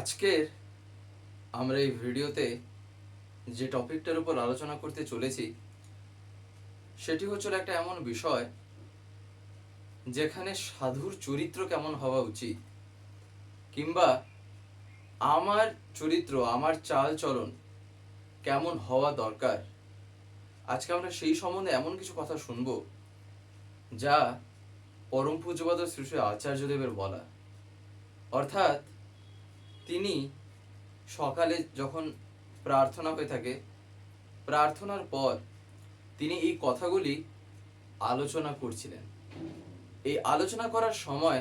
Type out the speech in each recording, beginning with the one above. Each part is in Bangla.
আজকের আমরা এই ভিডিওতে যে টপিকটার উপর আলোচনা করতে চলেছি, সেটি হচ্ছে একটা এমন বিষয় যেখানে সাধুর চরিত্র কেমন হওয়া উচিত কিংবা আমার চরিত্র, আমার চাল চলন কেমন হওয়া দরকার। আজকে আমরা সেই সম্বন্ধে এমন কিছু কথা শুনব যা পরম পূজ্যপাদ শ্রী শ্রী আচার্যদেবের বলা। অর্থাৎ তিনি সকালে যখন প্রার্থনা হয়ে থাকে, প্রার্থনার পর তিনি এই কথাগুলি আলোচনা করছিলেন। এই আলোচনা করার সময়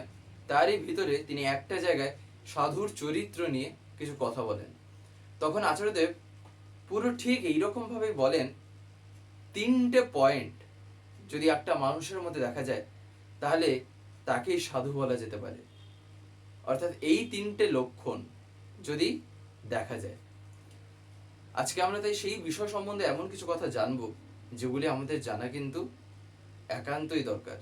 তারই ভিতরে তিনি একটা জায়গায় সাধুর চরিত্র নিয়ে কিছু কথা বলেন। তখন আচার্যদেব পুরো ঠিক এইরকমভাবেই বলেন, তিনটে পয়েন্ট যদি একটা মানুষের মধ্যে দেখা যায়, তাহলে তাকেই সাধু বলা যেতে পারে। অর্থাৎ এই তিনটে লক্ষণ যদি দেখা যায়। আজকে আমরা তাই সেই বিষয় সম্বন্ধে এমন কিছু কথা জানব, যেগুলি আমাদের জানা কিন্তু একান্তই দরকার।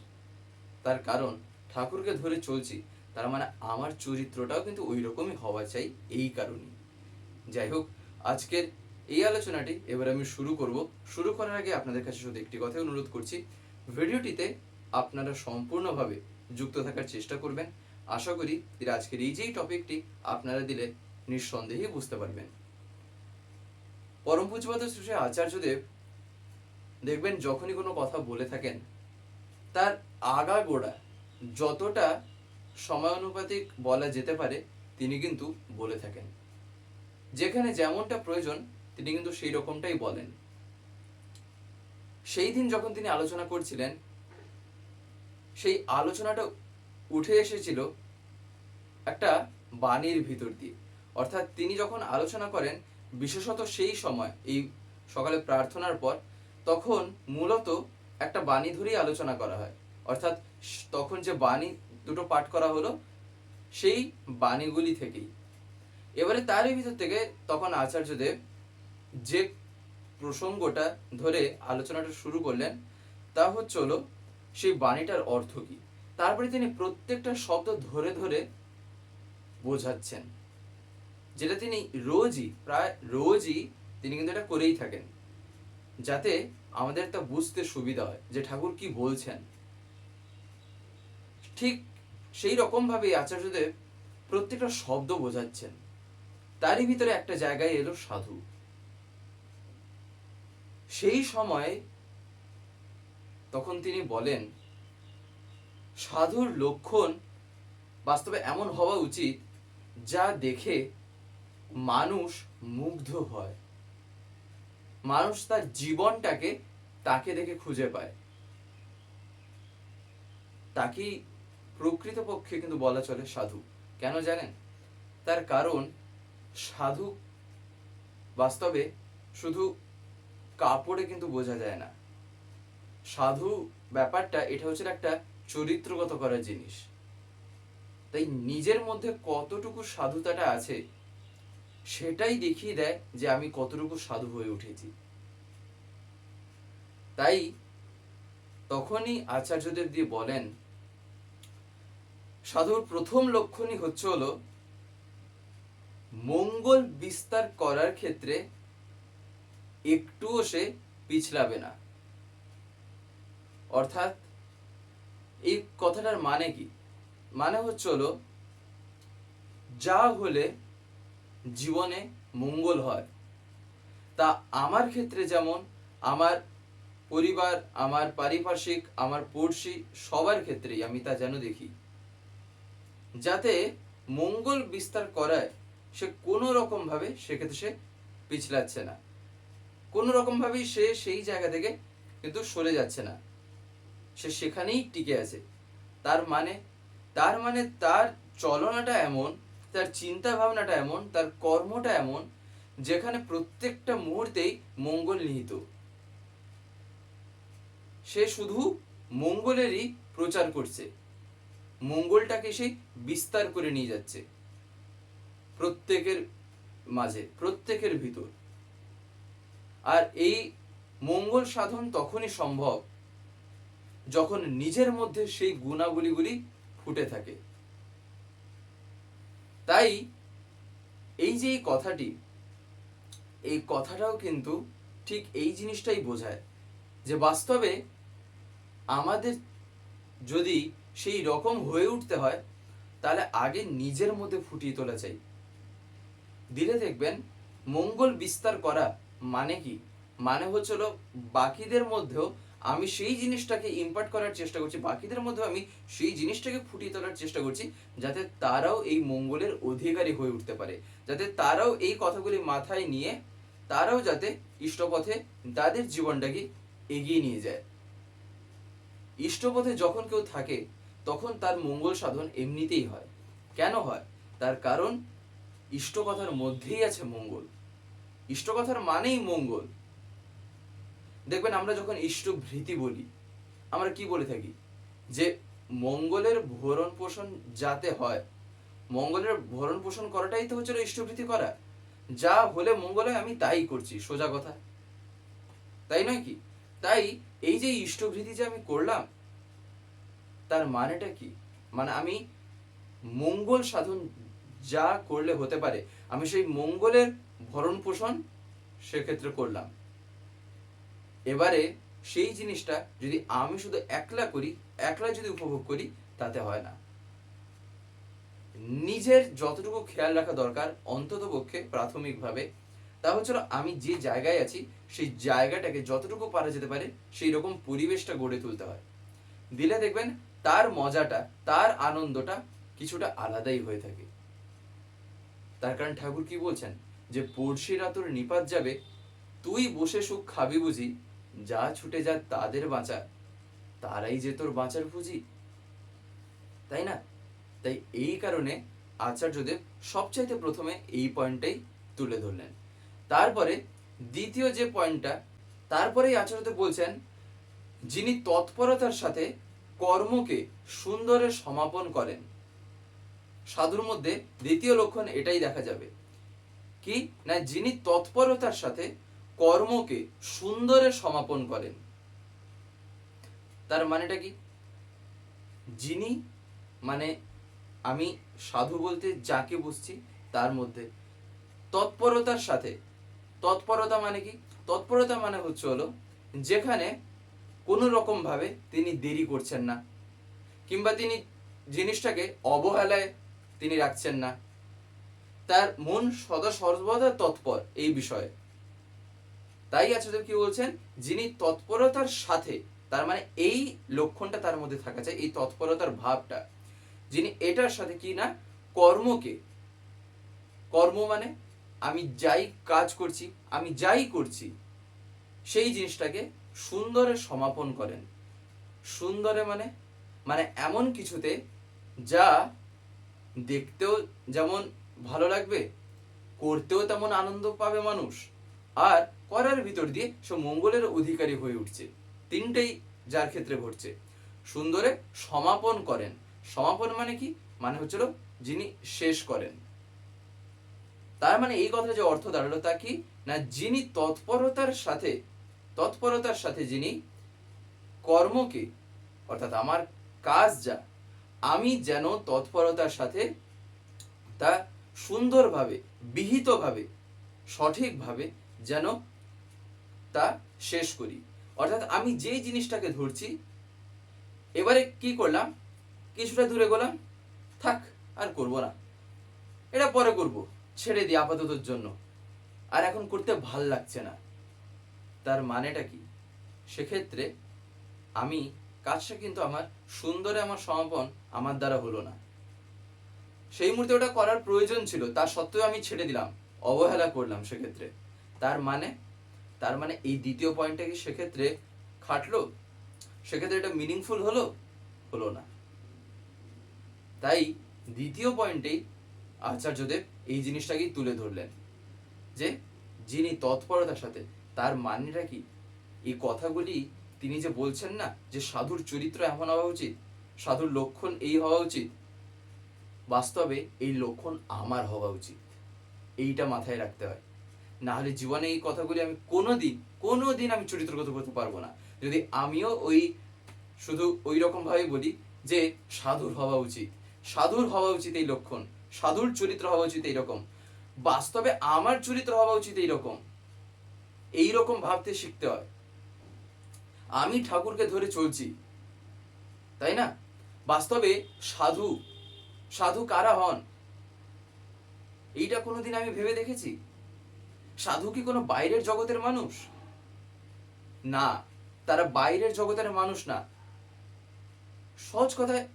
তার কারণ, ঠাকুরকে ধরে চলছি, তার মানে আমার চরিত্রটাও কিন্তু ওই রকমই হওয়া চাই এই কারণে যাই হোক, আজকের এই আলোচনাটি এবার আমি শুরু করব। শুরু করার আগে আপনাদের কাছে শুধু একটি কথা অনুরোধ করছি, ভিডিওটিতে আপনারা সম্পূর্ণভাবে যুক্ত থাকার চেষ্টা করবেন। আশা করি আজকের এই যেই টপিকটি আপনারা দিলে নিঃসন্দেহে বুঝতে পারবেন। পরম পূজপাত শ্রী আচার্যদেব দেখবেন যখনই কোনো কথা বলে থাকেন, তার আগা গোড়া যতটা সময়ানুপাতিক বলা যেতে পারে, তিনি কিন্তু বলে থাকেন। যেখানে যেমনটা প্রয়োজন, তিনি কিন্তু সেই রকমটাই বলেন। সেই দিন যখন তিনি আলোচনা করছিলেন, সেই আলোচনাটা উঠে এসেছিল একটা বাণীর ভিতর দিয়ে। অর্থাৎ তিনি যখন আলোচনা করেন, বিশেষত সেই সময়, এই সকালে প্রার্থনার পর, তখন মূলত একটা বাণী ধরেই আলোচনা করা হয়। অর্থাৎ তখন যে বাণী দুটো পাঠ করা হলো, সেই বাণীগুলি থেকেই। এবারে তারই ভিতর থেকে তখন আচার্যদেব যে প্রসঙ্গটা ধরে আলোচনাটা শুরু করলেন, তা হচ্ছে হলো, সেই বাণীটার অর্থ কি? তারপরে তিনি প্রত্যেকটা শব্দ ধরে ধরে বোঝাচ্ছেন। যেটা তিনি রোজই, প্রায় রোজই তিনি কিন্তু এটা করেই থাকেন। যাতে আমাদের তা বুঝতে সুবিধা হয় যে ঠাকুর কি বলছেন। ঠিক সেই রকম ভাবে আচার্যদেব প্রত্যেকটা শব্দ বোঝাচ্ছেন। তারই ভিতরে একটা জায়গায় এলো সাধু। সেই সময় তখন তিনি বলেন, সাধুর লক্ষণ বাস্তবে এমন হওয়া উচিত যা দেখে মানুষ মুগ্ধ হয়। মানুষ তার জীবনটাকে তাকে দেখে খুঁজে পায়। তাকেই প্রকৃতপক্ষে কিন্তু বলা চলে সাধু। কেন জানেন? তার কারণ সাধু বাস্তবে শুধু কাপড়ে কিন্তু বোঝা যায় না। সাধু ব্যাপারটা, এটা হচ্ছে একটা চরিত্রগত করার জিনিস। তাই নিজের মধ্যে কতটুকু সাধুতাটা আছে সেটাই দেখিয়ে দেয় যে আমি কতটুকু সাধু হয়ে উঠেছি। তাই তখনই আচার্যদেব দিয়ে বলেন, সাধুর প্রথম লক্ষণই হচ্ছে হলো, মঙ্গল বিস্তার করার ক্ষেত্রে একটুও সে পিছলাবে না। অর্থাৎ এই কথাটার মানে কি? মানে হচ্ছে হলো, যা হলে জীবনে মঙ্গল হয়। তা আমার ক্ষেত্রে যেমন, আমার পরিবার, আমার পারিপার্শ্বিক, আমার পড়শি সবার ক্ষেত্রেই আমি তা যেন দেখি। যাতে মঙ্গল বিস্তার করায় সে কোনো রকম ভাবে সেক্ষেত্রে সে পিছলাচ্ছে না। কোনো রকম ভাবেই সে সেই জায়গা থেকে কিন্তু সরে যাচ্ছে না। সে সেখানেই টিকে আছে। তার মানে তার মানে তার চলনাটা এমন তার চিন্তা ভাবনাটা এমন, তার কর্মটা এমন, যেখানে প্রত্যেকটা মুহূর্তেই মঙ্গল নিহিত। সে শুধু মঙ্গলেরই প্রচার করছে। মঙ্গলটাকে সে বিস্তার করে নিয়ে যাচ্ছে। প্রত্যেকের মাঝে, প্রত্যেকের ভিতর। আর এই মঙ্গল সাধন তখনই সম্ভব, যখন নিজের মধ্যে সেই গুণাবলীগুলি ফুটে থাকে। তাই এই যে এই কথাটি, এই কথাটাও কিন্তু ঠিক এই জিনিসটাই বোঝায় যে বাস্তবে আমাদের যদি সেই রকম হয়ে উঠতে হয়, তাহলে আগে নিজের মধ্যে ফুটিয়ে তোলা চাই। দিলে দেখবেন মঙ্গল বিস্তার করা মানে কি? মানে হচ্ছিল বাকিদের মধ্যেও আমি সেই জিনিসটাকে ইম্পার্ট করার চেষ্টা করছি, বাকিদের মধ্যে আমি সেই জিনিসটাকে ফুটিয়ে তোলার চেষ্টা করছি, যাতে তারাও এই মঙ্গলের অধিকারী হয়ে উঠতে পারে, যাতে তারাও এই কথাগুলি মাথায় নিয়ে, তারাও যাতে ইষ্টপথে তাদের জীবনটাকে এগিয়ে নিয়ে যায়। ইষ্টপথে যখন কেউ থাকে, তখন তার মঙ্গল সাধন এমনিতেই হয়। কেন হয়? তার কারণ ইষ্টকথার মধ্যেই আছে মঙ্গল। ইষ্টকথার মানেই মঙ্গল। দেখবেন আমরা যখন ইষ্টভৃতি বলি, আমরা কি বলে থাকি? যে মঙ্গলের ভরণ পোষণ যাতে হয়, মঙ্গলের ভরণ পোষণ করাটাই তো হচ্ছিল ইষ্টভৃতি করা। যা হলে মঙ্গলে আমি তাই করছি, সোজা কথা। তাই নয় কি? তাই এই যে ইষ্টভৃতি যে আমি করলাম, তার মানেটা কি? মানে আমি মঙ্গল সাধন যা করলে হতে পারে, আমি সেই মঙ্গলের ভরণ পোষণ সেক্ষেত্রে করলাম। এবারে সেই জিনিসটা যদি আমি শুধু একলা করি, একলা যদি উপভোগ করি, তাতে হয় না। নিজের যতটুকু খেয়াল রাখা দরকার অন্তত পক্ষে প্রাথমিকভাবে, তা হচ্ছিল আমি যে জায়গায় আছি, সেই জায়গাটাকে যতটুকু পারা যেতে পারে, সেই রকম পরিবেশটা গড়ে তুলতে হয়। দিলে দেখবেন তার মজাটা, তার আনন্দটা কিছুটা আলাদাই হয়ে থাকে। তার কারণ ঠাকুর কি বলছেন? যে পড়শিরা তোর নিপাত যাবে, তুই বসে সুখ খাবি বুঝি যা ছুটে যা তাদের বাঁচা তারাই যে তোর বাঁচার পুঁজি। তাই না? তাই এই কারণে আচার্যদেব সবচাইতে প্রথমে এই পয়েন্টটাই তুলে ধরলেন। তারপরে দ্বিতীয় যে পয়েন্টটা, তারপরেই আচার্যদেব বলছেন, যিনি তৎপরতার সাথে কর্মকে সুন্দরে সমাপন করেন, সাধুর মধ্যে দ্বিতীয় লক্ষণ এটাই দেখা যাবে। কি? না, যিনি তৎপরতার সাথে কর্মকে সুন্দরে সমাপন করেন। তার মানেটা কি? যিনি মানে আমি সাধু বলতে যাকে বুঝছি তার মধ্যে। তৎপরতার সাথে। তৎপরতা মানে কি? তৎপরতা মানে হচ্ছে হলো, যেখানে কোনো রকম ভাবে তিনি দেরি করছেন না, কিংবা তিনি জিনিসটাকে অবহেলায় তিনি রাখছেন না। তার মন সদা সর্বদা তৎপর এই বিষয়ে। তাই আচার্য কি বলছেন? যিনি তৎপরতার সাথে, তার মানে এই লক্ষণটা তার মধ্যে থাকা চাই, এই তৎপরতার ভাবটা। যিনি এটার সাথে কি না, কর্মকে, কর্ম মানে আমি যাই কাজ করছি, আমি যাই করছি, সেই জিনিসটাকে সুন্দরে সমাপন করেন। সুন্দরে মানে মানে এমন কিছুতে যা দেখতেও যেমন ভালো লাগবে, করতেও তেমন আনন্দ পাবে মানুষ। আর করার ভিতর দিয়ে সে মঙ্গলের অধিকারী হয়ে উঠছে। তিনটেই যার ক্ষেত্রে ঘটছে। সুন্দরে সমাপন করেন। সমাপন মানে কি? মানে হচ্ছিল যিনি শেষ করেন। তার মানে এই কথা যে অর্থ দাঁড়াল তা কি? না, যিনি তৎপরতার সাথে তৎপরতার সাথে যিনি কর্মকে, অর্থাৎ আমার কাজ যা, আমি যেন তৎপরতার সাথে তা সুন্দরভাবে, বিহিতভাবে, সঠিকভাবে যেন তা শেষ করি। অর্থাৎ আমি যেই জিনিসটাকে ধরছি, এবারে কি করলাম? কিছুটা দূরে গেলাম, থাক, আর করব না। এটা পরে করব, ছেড়ে দিই আপাততর জন্য। আর এখন করতে ভালো লাগছে না। তার মানেটা কি? সেক্ষেত্রে আমি, কাজটা কিন্তু আমার সুন্দরে আমার সমাপন আমার দ্বারা হলো না। সেই মুহূর্তে ওটা করার প্রয়োজন ছিল, তা সত্ত্বেও আমি ছেড়ে দিলাম, অবহেলা করলাম সেক্ষেত্রে। তার মানে তার মানে এই দ্বিতীয় পয়েন্টটা কি সেক্ষেত্রে খাটলো? সেক্ষেত্রে এটা মিনিংফুল হলো? হলো না। তাই দ্বিতীয় পয়েন্টেই আচার্যদেব এই জিনিসটাকেই তুলে ধরলেন। যে যিনি তৎপরতার সাথে, তার মানেটা কি? এই কথাগুলি তিনি যে বলছেন না, যে সাধুর চরিত্র এমন হওয়া উচিত, সাধুর লক্ষণ এই হওয়া উচিত, বাস্তবে এই লক্ষণ আমার হওয়া উচিত। এইটা মাথায় রাখতে হয়। না হলে জীবনে এই কথাগুলি আমি কোনো দিন কোনো দিন আমি চরিত্রগত করতে পারব না। যদি আমিও ওই, শুধু ওই রকম ভাবে বলি যে সাধুর হওয়া উচিত। সাধুর হওয়া উচিত এই লক্ষণ, সাধুর চরিত্র হওয়া উচিত এইরকম। বাস্তবে আমার চরিত্র হওয়া উচিত এইরকম। এইরকম ভাবতে শিখতে হয়। আমি ঠাকুরকে ধরে চলছি, তাই না? বাস্তবে সাধু সাধু কারা হন? এইটা কোনোদিন আমি ভেবে দেখেছি? সাধু কি কোনো বাইরের জগতের মানুষ? না, তারা বাইরের জগতের মানুষ না। সহজ কথায়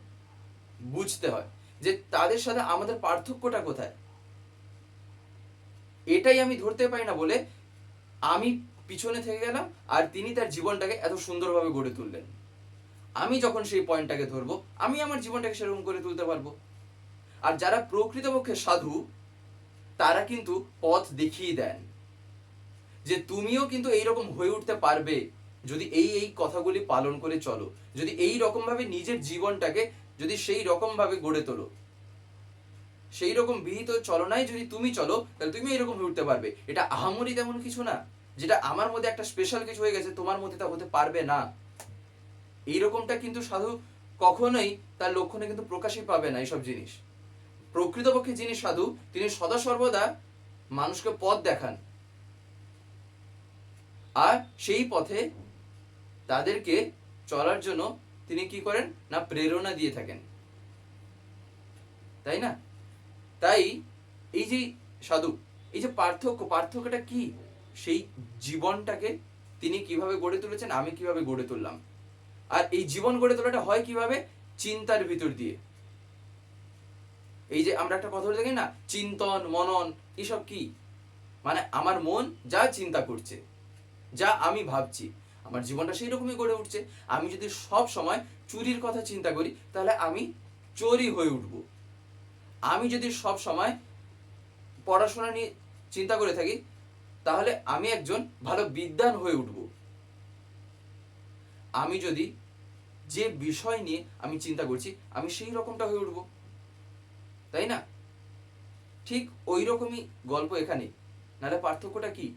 বুঝতে হয় যে তাদের সাথে আমাদের পার্থক্যটা কোথায়? এটাই আমি ধরতে পারি না বলে আমি পিছনে থেকে গেলাম আর তিনি তার জীবনটাকে এত সুন্দরভাবে গড়ে তুললেন। আমি যখন সেই পয়েন্টটাকে ধরবো, আমি আমার জীবনটাকে সেরকম করে তুলতে পারব। আর যারা প্রকৃতপক্ষে সাধু, তারা কিন্তু পথ দেখিয়ে দেন। যে তুমিও কিন্তু এইরকম হয়ে উঠতে পারবে যদি এই এই কথাগুলি পালন করে চলো। যদি এই রকম ভাবে নিজের জীবনটাকে যদি সেই রকম ভাবে গড়ে তোলো। সেই রকম বিহিত চলনায় যদি তুমি চলো, তাহলে তুমি এরকম হয়ে উঠতে পারবে। এটা আহামরি তেমন কিছু না, যেটা আমার মধ্যে একটা স্পেশাল কিছু হয়ে গেছে, তোমার মধ্যে তা হতে পারবে না। এইরকমটা কিন্তু সাধু কখনোই তার লক্ষণে কিন্তু প্রকাশই পাবে না এইসব জিনিস। প্রকৃতপক্ষে যিনি সাধু, তিনি সদা সর্বদা মানুষকে পথ দেখান। আর সেই পথে তাদেরকে চলার জন্য তিনি কি করেন? না, প্রেরণা দিয়ে থাকেন। তাই না? তাই এই যে সাধু, এই যে পার্থক্য, পার্থক্যটা কি? সেই জীবনটাকে তিনি কীভাবে গড়ে তুলেছেন, আমি কীভাবে গড়ে তুললাম। আর এই জীবন গড়ে তোলাটা হয় কীভাবে? চিন্তার ভিতর দিয়ে। এই যে আমরা একটা কথা থাকি না, চিন্তন, মনন, এসব কি? মানে আমার মন যা চিন্তা করছে। যা আমি ভাবছি। আমার জীবনটা সেই রকমই গড়ে উঠছে। আমি যদি সব সময় চুরির কথা চিন্তা করি, তাহলে আমি চোরই হয়ে উঠব। আমি যদি সব সময় পড়াশোনা নিয়ে চিন্তা করে থাকি, তাহলে আমি একজন ভালো বিদ্যান হয়ে উঠব। আমি যদি যে বিষয় নিয়ে আমি চিন্তা করছি, আমি সেই রকমটা হয়ে উঠব। তাই না? ঠিক ওই রকমই গল্প এখানে। নাহলে পার্থক্যটা কি?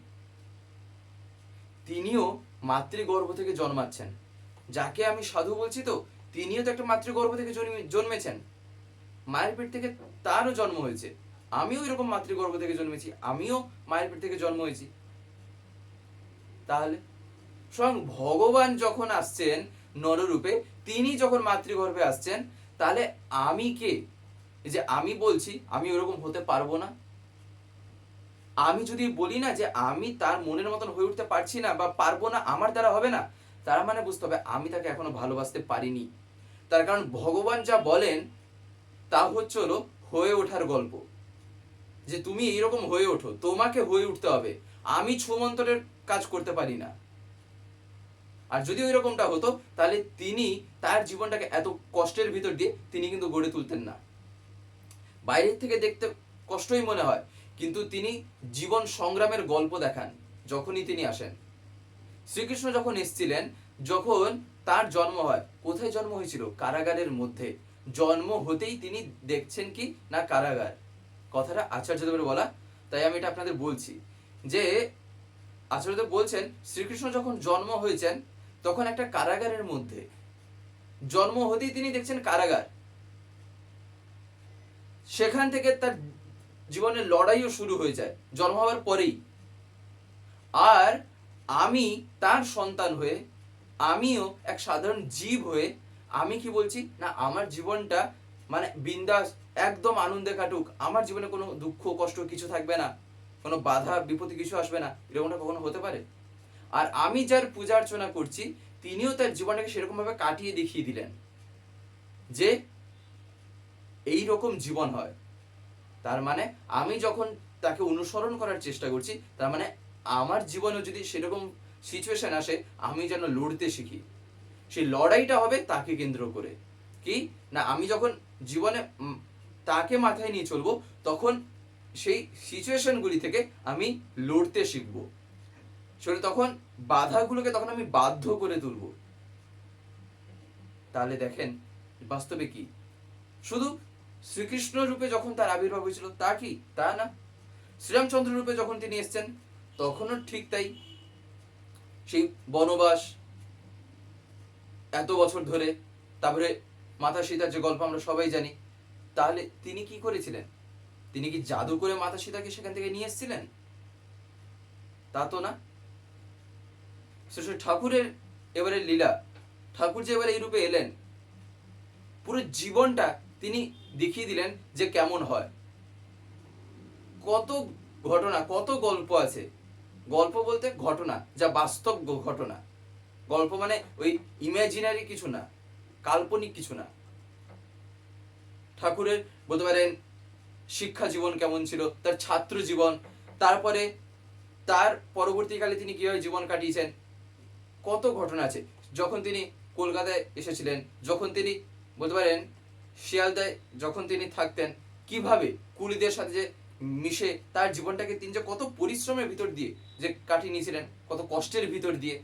তিনিও মাতৃগর্ভ থেকে জন্মাচ্ছেন। যাকে আমি সাধু বলছি তো, তিনিও তো একটা মাতৃগর্ভ থেকে জন্মে- জন্মেছেন। মায়ের পেট থেকে তারও জন্ম হয়েছে। আমিও এরকম মাতৃগর্ভ থেকে জন্মেছি, আমিও মায়ের পেট থেকে জন্ম হয়েছি। তাহলে স্বয়ং ভগবান যখন আসছেন নররূপে, তিনি যখন মাতৃগর্ভে আসছেন, তাহলে আমি কে? যে আমি বলছি, আমি ওরকম হতে পারব না। আমি যদি বলি না যে আমি তার মনের মতন হয়ে উঠতে পারছি না বা পারব না, আমার দ্বারা হবে না, তার মানে বুঝতে হবে আমি তাকে এখনও ভালোবাসতে পারিনি। তার কারণ ভগবান যা বলেন, তা হচ্ছে হলো হয়ে ওঠার গল্প। যে তুমি এইরকম হয়ে ওঠো, তোমাকে হয়ে উঠতে হবে। আমি ছুমন্তরের কাজ করতে পারি না। আর যদি ওই রকমটা হতো, তাহলে তিনি তার জীবনটাকে এত কষ্টের ভিতর দিয়ে তিনি কিন্তু গড়ে তুলতেন না। বাইরের থেকে দেখতে কষ্টই মনে হয়। কিন্তু তিনি জীবন সংগ্রামের গল্প দেখান, যখনই তিনি আসেন। শ্রীকৃষ্ণ যখন এসছিলেন, যখন তার জন্ম হয়, কোথায় জন্ম হয়েছিল? কারাগারের মধ্যে। জন্ম হতেই তিনি দেখছেন কি? না, কারাগার। কথাটা আচার্যদেবের বলা, তাই আমি এটা আপনাদের বলছি। যে আচার্যদেব বলছেন, শ্রীকৃষ্ণ যখন জন্ম হয়েছেন, তখন একটা কারাগারের মধ্যে। জন্ম হতেই তিনি দেখছেন কারাগার। সেখান থেকে তার জীবনের লড়াইও শুরু হয়ে যায়, জন্ম হওয়ার পরেই। আর আমি তার সন্তান হয়ে, আমিও এক সাধারণ জীব হয়ে, আমি কি বলছি? না, আমার জীবনটা মানে বিন্দাস, একদম আনন্দে কাটুক। আমার জীবনে কোনো দুঃখ, কষ্ট কিছু থাকবে না। কোনো বাধা, বিপত্তি কিছু আসবে না। এরকমটা কখনো হতে পারে? আর আমি যার পূজা অর্চনা করছি, তিনিও তার জীবনটাকে সেরকমভাবে কাটিয়ে দেখিয়ে দিলেন যে এই রকম জীবন হয়। তার মানে আমি যখন তাকে অনুসরণ করার চেষ্টা করছি, তার মানে আমার জীবনে যদি সেরকম সিচুয়েশন আসে, আমি যেন লড়তে শিখি। সেই লড়াইটা হবে তাকে কেন্দ্র করে। কি? না, আমি যখন জীবনে তাকে মাথায় নিয়ে চলবো, তখন সেই সিচুয়েশনগুলি থেকে আমি লড়তে শিখব। সেটা তখন বাধাগুলোকে তখন আমি বাধ্য করে তুলবো। তাহলে দেখেন, বাস্তবে কি? শুধু শ্রীকৃষ্ণ রূপে যখন তার আবির্ভাব হয়েছিল, তা কি? তা না। শ্রীরামচন্দ্র রূপে যখন তিনি এসেছেন, তখনও ঠিক তাই। সেই বনবাস এত বছর ধরে, তারপরে মাতা সীতার যে গল্প আমরা সবাই জানি, তাহলে তিনি কি করেছিলেন? তিনি কি জাদু করে মাতা সীতাকে সেখান থেকে নিয়ে এসেছিলেন? তা তো না। ঠাকুরের এবারে লীলা, ঠাকুর যে এবারে এই রূপে এলেন, পুরো জীবনটা তিনি দেখিয়ে দিলেন যে কেমন হয়। কত ঘটনা, কত গল্প আছে। গল্প বলতে ঘটনা, যা বাস্তব ঘটনা। গল্প মানে ওই ইমাজিনারি কিছু না, কাল্পনিক কিছু না। ঠাকুরের বলতে পারেন শিক্ষা জীবন কেমন ছিল, তার ছাত্র জীবন, তারপরে তার পরবর্তীকালে তিনি কীভাবে জীবন কাটিয়েছেন, কত ঘটনা আছে। যখন তিনি কলকাতায় এসেছিলেন, যখন তিনি বলতে পারেন শিয়ালদায় যখন তিনি থাকতেন, কীভাবে কুলিদের সাথে যে মিশে তার জীবনটাকে তিনি যে কত পরিশ্রমের ভিতর দিয়ে যে কাটিয়ে নিয়েছিলেন, কত কষ্টের ভিতর দিয়ে।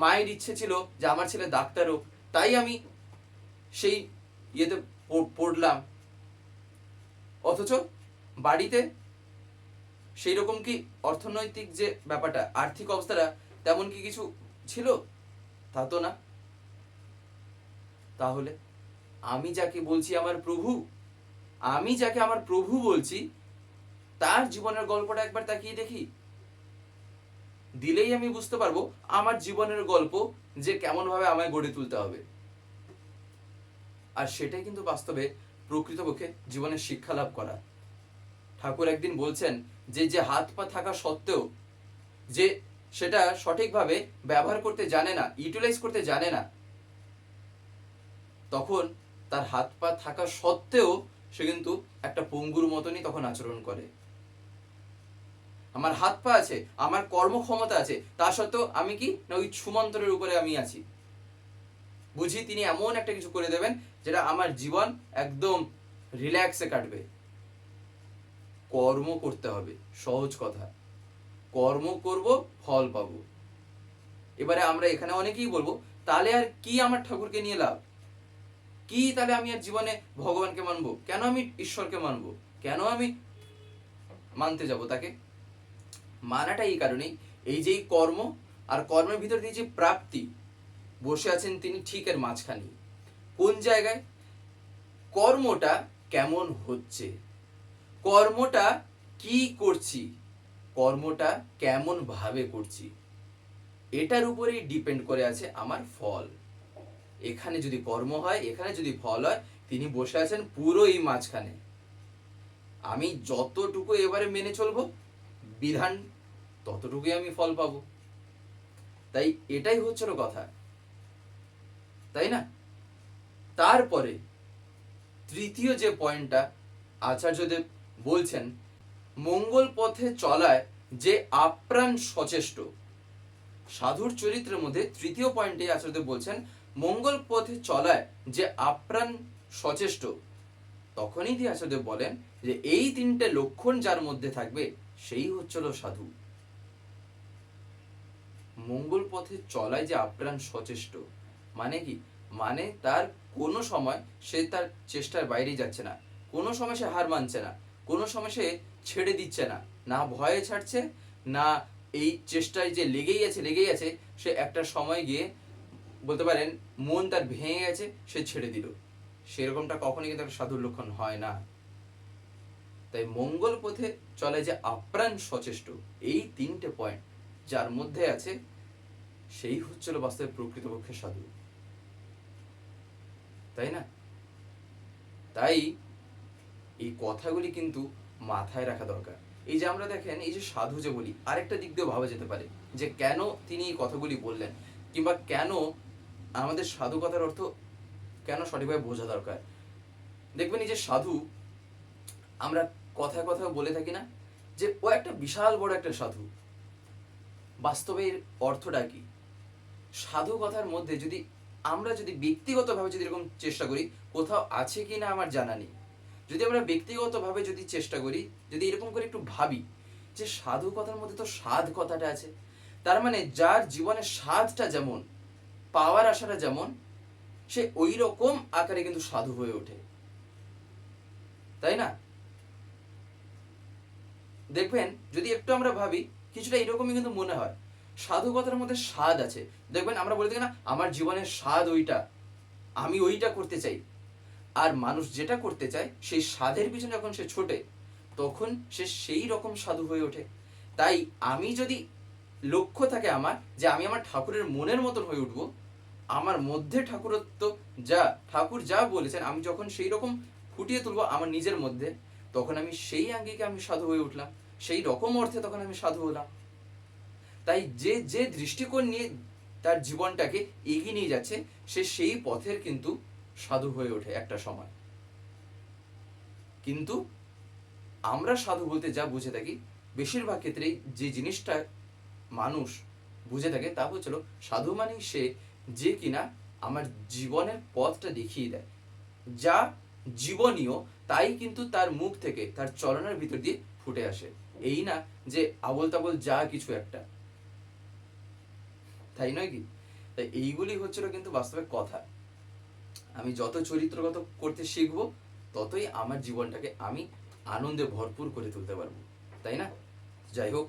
মায়ের ইচ্ছে ছিল যে আমার ছেলে ডাক্তার হোক, তাই আমি সেই ইয়েতে পড়লাম। অথচ বাড়িতে সেই রকম কি অর্থনৈতিক যে ব্যাপারটা, আর্থিক অবস্থাটা তেমন কি কিছু ছিল? তা তো না। তাহলে আমি যাকে বলছি আমার প্রভু, আমি যাকে আমার প্রভু বলছি, তার জীবনের গল্পটা একবার তাকিয়ে দেখি। দিলেই আমি বুঝতে পারব আমার জীবনের গল্প যে কেমন ভাবে আমায় গড়ে তুলতে হবে। আর সেটাই কিন্তু বাস্তবে প্রকৃতপক্ষে জীবনের শিক্ষা লাভ করা। ঠাকুর একদিন বলছেন যে যে হাত পা থাকা সত্ত্বেও যে সেটা সঠিকভাবে ব্যবহার করতে জানে না ইউটিলাইজ করতে জানে না, তখন তার হাত পা থাকা সত্ত্বেও সে কিন্তু একটা পঙ্গুর মতনই তখন আচরণ করে। আমার হাত পা আছে, আমার কর্মক্ষমতা আছে, তা সত্ত্বেও আমি কি? না, ওই ছুমন্তরের উপরে আমি আছি। বুঝি তিনি এমন একটা কিছু করে দেবেন যেটা আমার জীবন একদম রিল্যাক্সে কাটবে। কর্ম করতে হবে, সহজ কথা। কর্ম করব, ফল পাবো। এবারে আমরা এখানে অনেকেই বলব, তাহলে আর কি আমার ঠাকুরকে নিয়ে লাভ? কি তাহলে আমি আর জীবনে ভগবানকে মানবো? কেন আমি ঈশ্বরকে মানবো? কেন আমি মানতে যাব তাকে? মানাটা এই কারণেই। এই যে কর্ম আর কর্মের ভিতর দিয়ে যে প্রাপ্তি, বসে আছেন তিনি ঠিকের মাঝখানে কোন জায়গায়? কর্মটা কেমন হচ্ছে? কর্মটা কি করছি? কর্মটা কেমন ভাবে করছি? এটার উপরেই ডিপেন্ড করে আছে আমার ফল। এখানে যদি কর্ম হয়, এখানে যদি ফল হয়, তিনি বসে আছেন পুরো এই মাঝখানে। আমি যতটুকু এবারে মেনে চলবো, বিধান ততটুকুই আমি ফল পাবো। তাই এটাই হচ্ছিল কথা। তাই না? তারপরে তৃতীয় যে পয়েন্টটা আচার্যদেব বলছেন, মঙ্গল পথে চলায় যে আপ্রাণ সচেষ্ট। সাধুর চরিত্রের মধ্যে তৃতীয় পয়েন্টে আচার্যদেব বলছেন মঙ্গল পথে চলায় যে আপ্রাণ সচেষ্ট, তখনই আচার্যদেব বলেন যে এই তিনটে লক্ষণ যার মধ্যে থাকবে, সেই হচ্ছিল সাধু। মঙ্গল পথে চলায় যে আপ্রাণ সচেষ্ট মানে কি? মানে তার কোনো সময় সে তার চেষ্টার বাইরে যাচ্ছে না, কোনো সময় সে হার মানছে না, কোনো সময় সে ছেড়ে দিচ্ছে না না ভয়ে ছাড়ছে, না এই চেষ্টায় যে লেগেই আছে লেগেই আছে, সে একটা সময় গিয়ে বলতে পারেন, মন তার ভেঙে গেছে, সে ছেড়ে দিল। সেরকমটা কখনই কিন্তু একটা সাধুর লক্ষণ হয় না। তাই মঙ্গল পথে চলে যে আপ্রাণ সচেষ্ট, এই তিনটে পয়েন্ট যার মধ্যে আছে, সেই হচ্ছিল বাস্তবে প্রকৃতপক্ষে সাধু। তাই না? তাই এই কথাগুলি কিন্তু মাথায় রাখা দরকার। এই যে আমরা দেখেন, এই যে সাধু যে বলি, আরেকটা দিক দিয়েও ভাবা যেতে পারে যে কেন তিনি এই কথাগুলি বললেন কিংবা কেন আমাদের সাধু কথার অর্থ কেন সঠিকভাবে বোঝা দরকার? দেখবেন এই যে সাধু, আমরা কথা কথা বলে থাকি না যে ও একটা বিশাল বড় একটা সাধু। বাস্তবে এর অর্থটা কি? সাধু কথার মধ্যে যদি আমরা যদি ব্যক্তিগতভাবে যদি এরকম চেষ্টা করি, কোথাও আছে কি না আমার জানা নেই। যদি আমরা ব্যক্তিগতভাবে যদি চেষ্টা করি, যদি এরকম করে একটু ভাবি যে সাধু কথার মধ্যে তো স্বাদ কথাটা আছে, তার মানে যার জীবনে স্বাদটা যেমন পাওয়ার আশাটা যেমন, সে ওই রকম আকারে কিন্তু সাধু হয়ে ওঠে। তাই না? দেখবেন, যদি একটু আমরা ভাবি, কিছুটা এরকমই কিন্তু মনে হয়। সাধু কথার মধ্যে স্বাদ আছে। দেখবেন, আমরা বলে থাকি না, আমার জীবনের স্বাদ ওইটা, আমি ওইটা করতে চাই। আর মানুষ যেটা করতে চায়, সেই স্বাদের পিছনে যখন সে ছোটে, তখন সে সেই রকম সাধু হয়ে ওঠে। তাই আমি যদি লক্ষ্য থাকে আমার, যে আমি আমার ঠাকুরের মনের মতন হয়ে উঠবো আমার মধ্যে ঠাকুরত্ব যা, ঠাকুর যা বলেছেন, আমি যখন সেই রকম ফুটিয়ে তুলবো আমার নিজের মধ্যে, তখন আমি সেই আঙ্গিকে আমি সাধু হয়ে উঠলাম, সেই রকম অর্থে তখন আমি সাধু হলাম। তাই যে যে দৃষ্টিকোণ নিয়ে তার জীবনটাকে এগিয়ে নিয়ে যাচ্ছে, সে সেই পথের কিন্তু সাধু হয়ে ওঠে একটা সময়। কিন্তু আমরা সাধু বলতে যা বুঝে থাকি, বেশিরভাগ ক্ষেত্রেই যে জিনিসটা মানুষ বুঝে থাকে তা হচ্ছিল সাধু মানেই সে যে কিনা আমার জীবনের পথটা দেখিয়ে দেয়। যা জীবনীয়, তাই কিন্তু তার মুখ থেকে, তার চলনের ভিতর দিয়ে ফুটে আসে। এই না যে আবল তাবল যা কিছু একটা। তাই নয় কি? তাই এইগুলি হচ্ছিল কিন্তু বাস্তবে কথা। আমি যত চরিত্রগত করতে শিখব, ততই আমার জীবনটাকে আমি আনন্দে ভরপুর করে তুলতে পারব। তাই না? যাই হোক